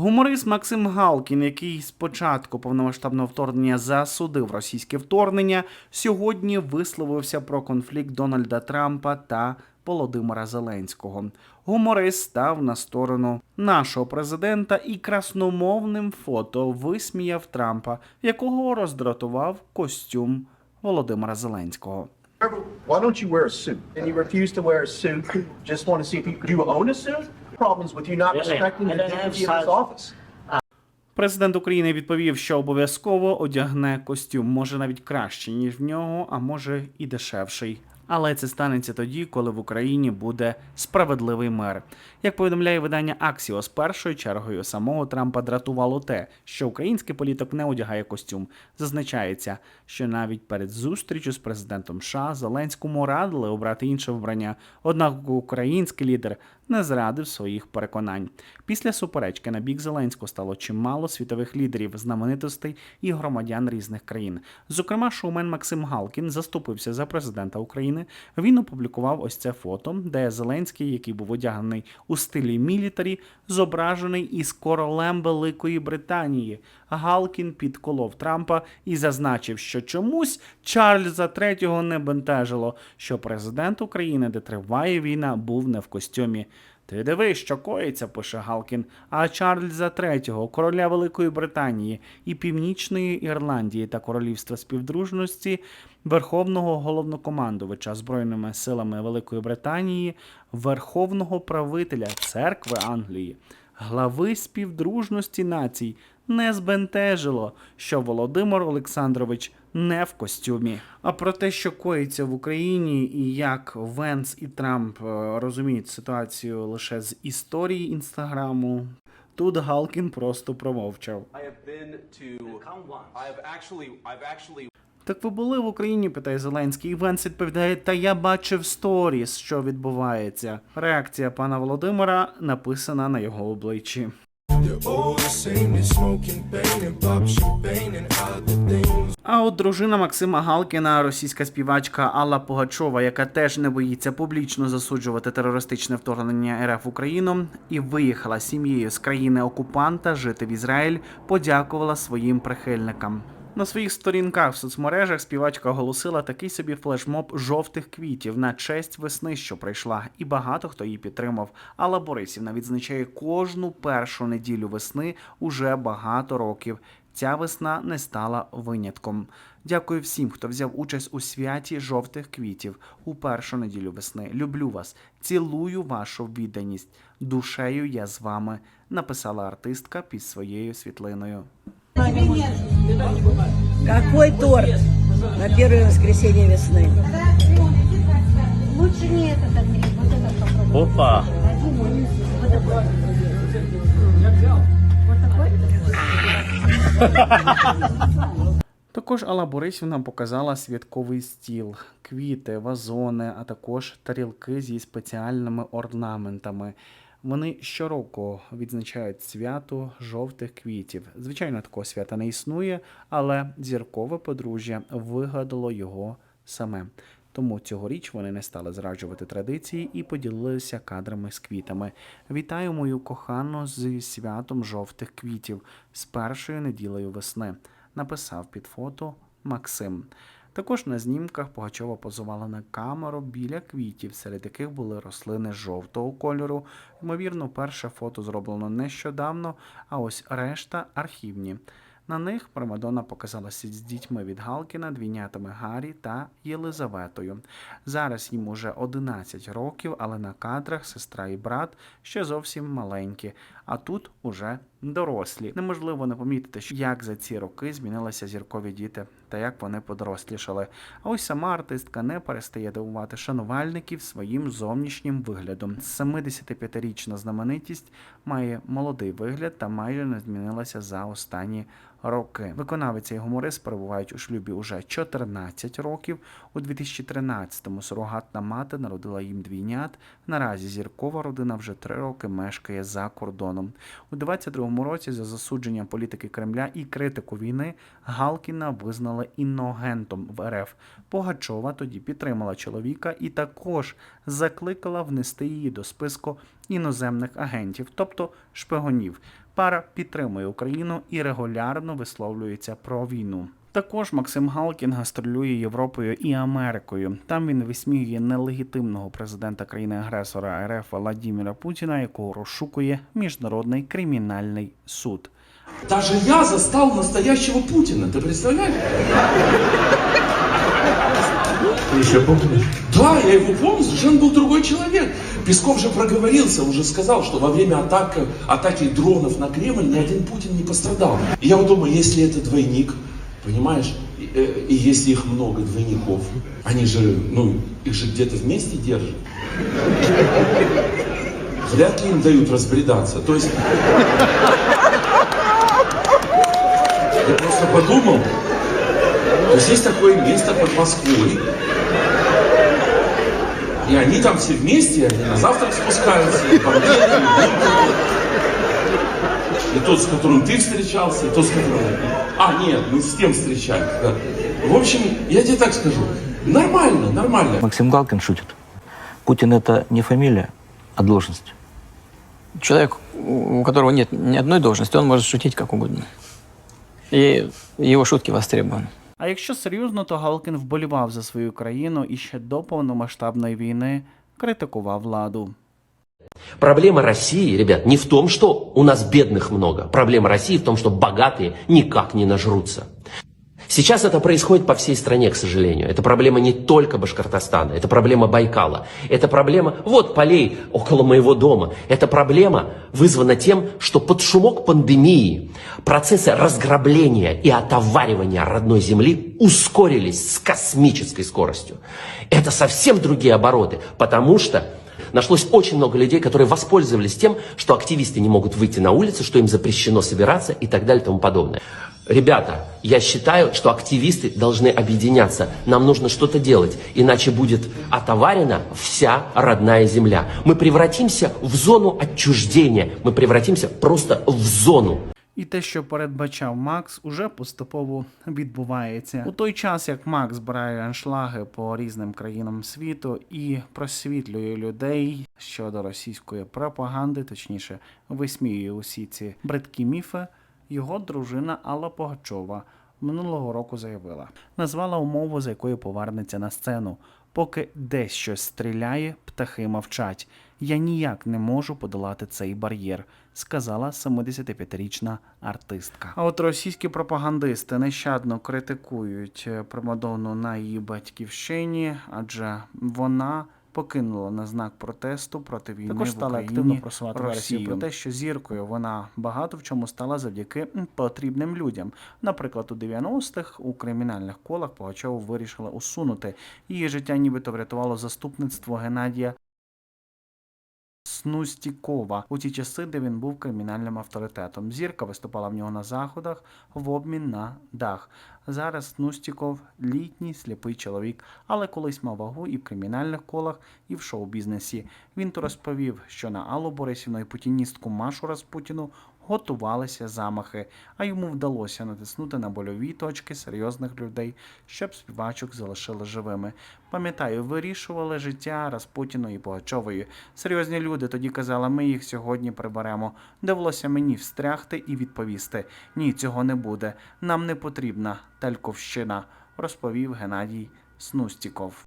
Гуморист Максим Галкін, який спочатку повномасштабного вторгнення засудив російське вторгнення, сьогодні висловився про конфлікт Дональда Трампа та Володимира Зеленського. Гуморист став на сторону нашого президента і красномовним фото висміяв Трампа, якого роздратував костюм Володимира Зеленського. Why don't you wear a suit? And you refuse to wear a suit. Just want to see if you you own a suit. Problems with you not respecting the dignity of this office. Президент України відповів, що обов'язково одягне костюм, може навіть краще, ніж в нього, а може і дешевший. Але це станеться тоді, коли в Україні буде справедливий мер. Як повідомляє видання Axios, першою чергою самого Трампа дратувало те, що український політик не одягає костюм. Зазначається, що навіть перед зустрічю з президентом США Зеленському радили обрати інше вбрання. Однак український лідер не зрадив своїх переконань. Після суперечки на бік Зеленського стало чимало світових лідерів, знаменитостей і громадян різних країн. Зокрема, шоумен Максим Галкін заступився за президента України. Він опублікував ось це фото, де Зеленський, який був одягнений у стилі мілітарі, зображений із королем Великої Британії. Галкін підколов Трампа і зазначив, що чомусь Чарльза III не бентежило, що президент України, де триває війна, був не в костюмі. Ти диви, що коїться, пише Галкін. А Чарльза III, короля Великої Британії і Північної Ірландії та Королівства співдружності, Верховного головнокомандувача Збройними силами Великої Британії, Верховного правителя церкви Англії, глави співдружності націй не збентежило, що Володимир Олександрович не в костюмі. А про те, що коїться в Україні, і як Венс і Трамп е, розуміють ситуацію лише з історії інстаграму, тут Галкін просто промовчав. Так ви були в Україні? питає Зеленський. І Венс відповідає: Та я бачив сторіс, що відбувається. Реакція пана Володимира написана на його обличчі. А от дружина Максима Галкіна, російська співачка Алла Пугачова, яка теж не боїться публічно засуджувати терористичне вторгнення РФ в Україну і виїхала сім'єю з країни окупанта жити в Ізраїль, подякувала своїм прихильникам. На своїх сторінках в соцмережах співачка оголосила такий собі флешмоб жовтих квітів на честь весни, що прийшла, і багато хто її підтримав. Алла Борисівна відзначає кожну першу неділю весни уже багато років. Ця весна не стала винятком. Дякую всім, хто взяв участь у святі жовтих квітів у першу неділю весни. Люблю вас, цілую вашу відданість. Душею я з вами, написала артистка під своєю світлиною. Какой торт на первое воскресенье весны? Лучше не этот, Андрей, вот этот попробуй. Опа! Вот такой. Вот такой? Також Алла Борисівна показала святковий стіл, квіти, вазони, а також тарілки зі спеціальними орнаментами. Вони щороку відзначають свято жовтих квітів. Звичайно, такого свята не існує, але зіркове подружжя вигадало його саме. Тому цьогоріч вони не стали зраджувати традиції і поділилися кадрами з квітами. Вітаю мою кохану зі святом жовтих квітів з першою неділею весни. Написав під фото Максим. Також на знімках Пугачова позувала на камеру біля квітів, серед яких були рослини жовтого кольору. Ймовірно, перше фото зроблено нещодавно, а ось решта архівні. На них Примадонна показалася з дітьми від Галкіна, двійнятами Гаррі та Єлизаветою. Зараз їм уже 11 років, але на кадрах сестра і брат ще зовсім маленькі, а тут уже дорослі. Неможливо не помітити, як за ці роки змінилися зіркові діти та як вони подорослішали. А ось сама артистка не перестає дивувати шанувальників своїм зовнішнім виглядом. 75-річна знаменитість має молодий вигляд та майже не змінилася за останні роки. Виконавиця і гуморист перебувають у шлюбі уже 14 років. У 2013-му сурогатна мати народила їм двійнят. Наразі зіркова родина вже три роки мешкає за кордоном. У 22-му році за засудженням політики Кремля і критику війни Галкіна визнали іногентом в РФ. Погачова тоді підтримала чоловіка і також закликала внести її до списку іноземних агентів, тобто шпигунів. Пара підтримує Україну і регулярно висловлюється про війну. Також Максим Галкін гастролює Європою і Америкою. Там він висміює нелегітимного президента країни-агресора РФ Владіміра Путіна, якого розшукує міжнародний кримінальний суд. Даже я застал настоящего Путина, ты представляешь? Ты еще помнишь? Да, я его помню, совершенно был другой человек. Песков же проговорился, уже сказал, что во время атаки, атаки дронов на Кремль ни один Путин не пострадал. И я вот думаю, если это двойник, понимаешь, и, э, и если их много двойников, они же, ну, их же где-то вместе держат. Вряд ли им дают разбредаться. То есть... Я просто подумал, то есть есть такое место под Москвой, и они там все вместе, они на завтрак спускаются, и тот, с которым ты встречался, и тот, с которым... А, нет, мы с тем встречались, да. В общем, я тебе так скажу, нормально, нормально. Максим Галкин шутит. Путин это не фамилия, а должность. Человек, у у которого нет ни одной должности, он может шутить как угодно. И его шутки востребованы. А якщо серйозно, то Галкін вболівав за свою країну і ще до повномасштабної війни критикував владу. Проблема России, ребят, не в том, что у нас бедных много. Проблема России в том, что богатые никак не нажрутся. Сейчас это происходит по всей стране, к сожалению. Это проблема не только Башкортостана, это проблема Байкала. Это проблема, вот, полей около моего дома. Эта проблема вызвана тем, что под шумок пандемии процессы разграбления и отоваривания родной земли ускорились с космической скоростью. Это совсем другие обороты, потому что Нашлось очень много людей, которые воспользовались тем, что активисты не могут выйти на улицу, что им запрещено собираться и так далее и тому подобное. Ребята, я считаю, что активисты должны объединяться. Нам нужно что-то делать, иначе будет отоварена вся родная земля. Мы превратимся в зону отчуждения, мы превратимся просто в зону. І те, що передбачав Макс, уже поступово відбувається. У той час, як Макс збирає аншлаги по різним країнам світу і просвітлює людей щодо російської пропаганди, точніше, висміює усі ці бридкі міфи, його дружина Алла Погачова минулого року заявила, назвала умову, за якою повернеться на сцену. Поки десь щось стріляє, птахи мовчать. Я ніяк не можу подолати цей бар'єр, сказала 75-річна артистка. А от російські пропагандисти нещадно критикують е, Примадонну на її батьківщині, адже вона. Покинула на знак протесту проти війни Також в Україні активно просувати Росію. версію. Про те, що зіркою вона багато в чому стала завдяки потрібним людям. Наприклад, у 90-х у кримінальних колах Пугачову вирішила усунути. Її життя нібито врятувало заступництво Геннадія Снустікова у ті часи, де він був кримінальним авторитетом. Зірка виступала в нього на заходах в обмін на дах. Зараз Снустіков літній сліпий чоловік, але колись мав вагу і в кримінальних колах, і в шоу-бізнесі. Він то розповів, що на Аллу Борисівну і путіністку Машу Распутіну готувалися замахи, а йому вдалося натиснути на больові точки серйозних людей, щоб співачок залишили живими. Пам'ятаю, вирішували життя Распутіну і Пугачової. Серйозні люди тоді казали, ми їх сьогодні приберемо. Довелося мені встрягти і відповісти: ні, цього не буде. Нам не потрібна Тальковщина, розповів Геннадій Снустіков.